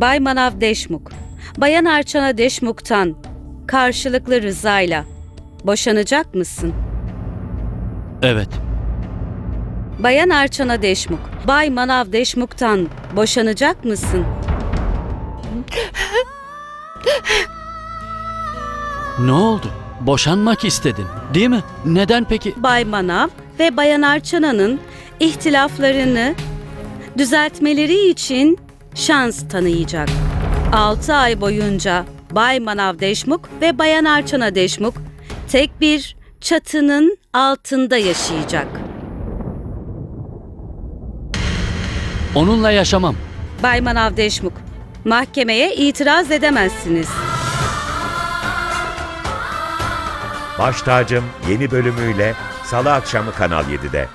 Bay Manav Deşmuk, Bayan Arçana Deşmuk'tan karşılıklı rızayla boşanacak mısın? Evet. Bayan Arçana Deşmuk, Bay Manav Deşmuk'tan boşanacak mısın? Ne oldu? Boşanmak istedin, değil mi? Neden peki? Bay Manav ve Bayan Arçana'nın ihtilaflarını düzeltmeleri için şans tanıyacak. 6 ay boyunca Bay Manav Deşmuk ve Bayan Arçana Deşmuk tek bir çatının altında yaşayacak. Onunla yaşamam. Bay Manav Deşmuk, mahkemeye itiraz edemezsiniz. Baş Tacım yeni bölümüyle Salı akşamı Kanal 7'de.